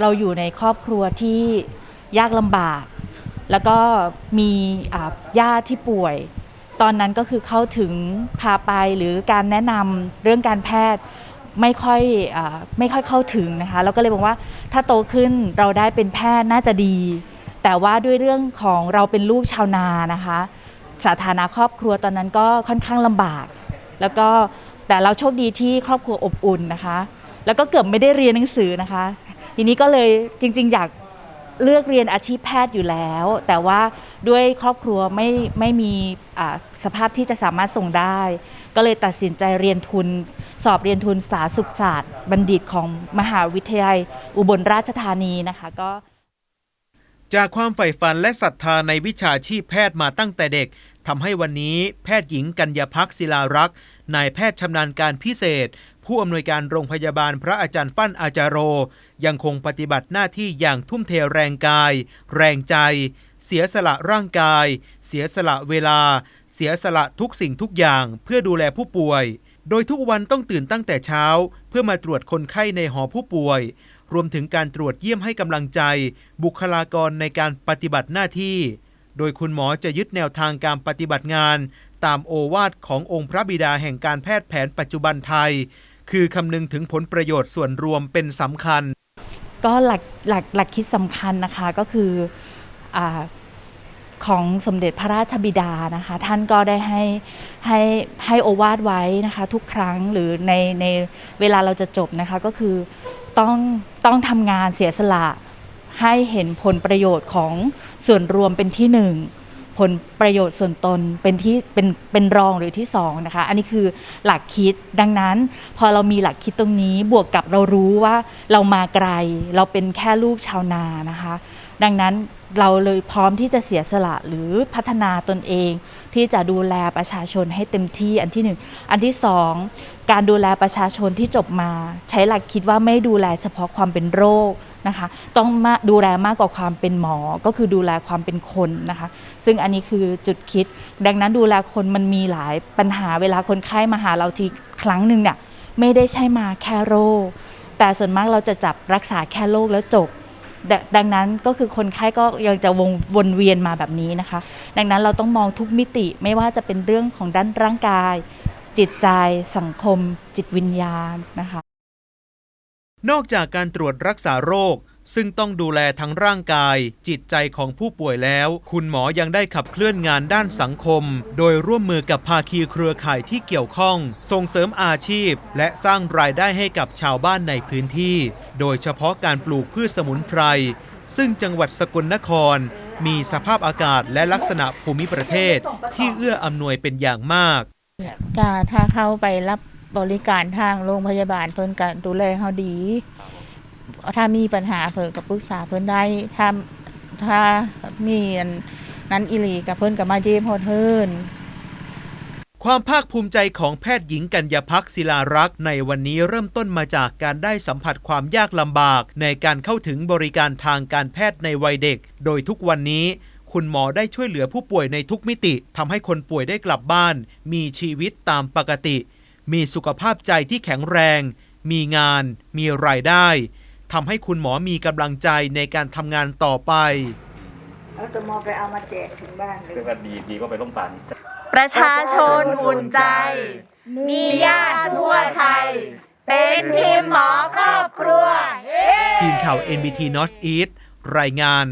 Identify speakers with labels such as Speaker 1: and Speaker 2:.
Speaker 1: เราอยู่ในครอบครัวที่ยากลำบาก แล้วก็มีญาติที่ป่วย ตอนนั้นก็คือเข้าถึงพาไปหรือการแนะนำเรื่องการแพทย์ไม่ค่อยอไม่ค่อยเข้าถึงนะคะเราก็เลยบอกว่าถ้าโตขึ้นเราได้เป็นแพทย์น่าจะดี แต่ว่าด้วยเรื่องของเราเป็นลูกชาวนานะคะสถานะครอบครัวตอนนั้นก็ค่อนข้างลำบาก แล้วก็แต่เราโชคดีที่ครอบครัวอบอุ่นนะคะ แล้วก็เกือบไม่ได้เรียนหนังสือนะคะ ทีนี้ก็เลยจริง ๆ อยากเลือกเรียนอาชีพแพทย์อยู่แล้ว แต่ว่าด้วยครอบครัวไม่ไม่มีสภาพที่จะสามารถส่งได้ ก็เลยตัดสินใจเรียนทุน สอบเรียนทุนสาสุขศาสตร์ บัณฑิตของมหาวิทยาลัย อุบลราชธานีนะคะก็
Speaker 2: จากความใฝ่ฝันและศรัทธาในวิชาชีพแพทย์มาตั้งแต่เด็กทำให้วันนี้แพทย์หญิงกัญญาพักศิลารักษ์นายแพทย์ชำนาญการพิเศษ ผู้อำนวยการโรงพยาบาลพระอาจารย์ฟั่นอาจารโร ยังคงปฏิบัติหน้าที่อย่างทุ่มเทแรงกาย แรงใจ เสียสละร่างกาย เสียสละเวลา เสียสละทุกสิ่งทุกอย่างเพื่อดูแลผู้ป่วย โดยทุกวันต้องตื่นตั้งแต่เช้า เพื่อมาตรวจคนไข้ในหอผู้ป่วย รวมถึงการตรวจเยี่ยมให้กำลังใจ บุคลากรในการปฏิบัติหน้าที่ โดยคุณหมอจะยึดแนวทางการปฏิบัติงาน ตามโอวาทขององค์พระบิดาแห่งการแพทย์แผนปัจจุบันไทย คือคำนึงถึงผลประโยชน์ส่วนรวมเป็นสำคัญ
Speaker 1: ก็หลักหลักหลักคิดสำคัญนะคะก็คืออของสมเด็จพระราชบิดานะคะ ท่านก็ได้ให้ให้ให้โอวาทไว้นะคะ ทุกครั้งหรือในในเวลาเราจะจบนะคะก็คือต้องต้องทำงานเสียสละให้เห็นผลประโยชน์ของส่วนรวมเป็นที่หนึ่ง ผลประโยชน์ส่วนตนเป็นที่เป็นเป็นรองหรือที่สองนะคะ อันนี้คือหลักคิดดังนั้น พอเรามีหลักคิดตรงนี้บวกกับเรารู้ว่าเรามาไกล เราเป็นแค่ลูกชาวนานะคะ ดังนั้นเราเลยพร้อมที่จะเสียสละหรือพัฒนาตนเอง ที่จะดูแลประชาชนให้เต็มที่อันที่หนึ่งอันที่สองการดูแลประชาชนที่จบมา ใช้หลักคิดว่าไม่ดูแลเฉพาะความเป็นโรค นะคะ ต้องมาดูแลมากกว่าความเป็นหมอ ก็คือดูแลความเป็นคนนะคะ ซึ่งอันนี้คือจุดคิด ดังนั้นดูแลคนมันมีหลายปัญหาเวลาคนไข้มาหาเราทีครั้งหนึ่งเนี่ยไม่ได้ใช่มาแค่โรค แต่ส่วนมากเราจะจับรักษาแค่โรคแล้วจบดดังนั้นก็คือคนไข้ก็ยังจะวงวนเวียนมาแบบนี้นะคะ ดังนั้นเราต้องมองทุกมิติไม่ว่าจะเป็นเรื่องของด้านร่างกาย จิตใจสังคม จิตวิญญาณนะคะ
Speaker 2: นอกจากการตรวจรักษาโรค ซึ่งต้องดูแลทั้งร่างกาย จิตใจของผู้ป่วยแล้ว คุณหมอยังได้ขับเคลื่อนงานด้านสังคม โดยร่วมมือกับภาคีเครือข่ายที่เกี่ยวข้อง ส่งเสริมอาชีพ และสร้างรายได้ให้กับชาวบ้านในพื้นที่ โดยเฉพาะการปลูกพืชสมุนไพรซึ่งจังหวัดสกลนคร มีสภาพอากาศและลักษณะภูมิประเทศที่เอื้ออำนวยเป็นอย่างมาก
Speaker 3: ก็ถ้าเข้าไปรับ บริการทางโรงพยาบาลเพิ่นก็ดูแลเขาดี ถ้ามีปัญหาเพิ่นก็ปรึกษาเพิ่นได้ ถ้าถ้ามีอันนั้นอิลีกับเพิ่นก็มาเยี่ยมโฮดเฮิน
Speaker 2: ความภาคภูมิใจของแพทย์หญิงกัญญาพักศิลารักษ์ในวันนี้เริ่มต้นมาจากการได้สัมผัสความยากลำบาก ในการเข้าถึงบริการทางการแพทย์ในวัยเด็ก โดยทุกวันนี้ คุณหมอได้ช่วยเหลือผู้ป่วยในทุกมิติทำให้คนป่วยได้กลับบ้าน มีชีวิตตามปกติ มีสุขภาพใจที่แข็งแรง มีงาน มีรายได้ทำให้คุณหมอมีกำลังใจในการทำงานต่อไป
Speaker 4: เอาสมอไปเอามาแจกถึงบ้านเลย
Speaker 5: คือว่าดีดีก็ไปโรงพยาบาล
Speaker 1: ประชาชนอุ่นใจ มีญาติทั่วไทย เป็นทีมหมอครอบครัว
Speaker 2: ทีมข่าว NBT North East รายงาน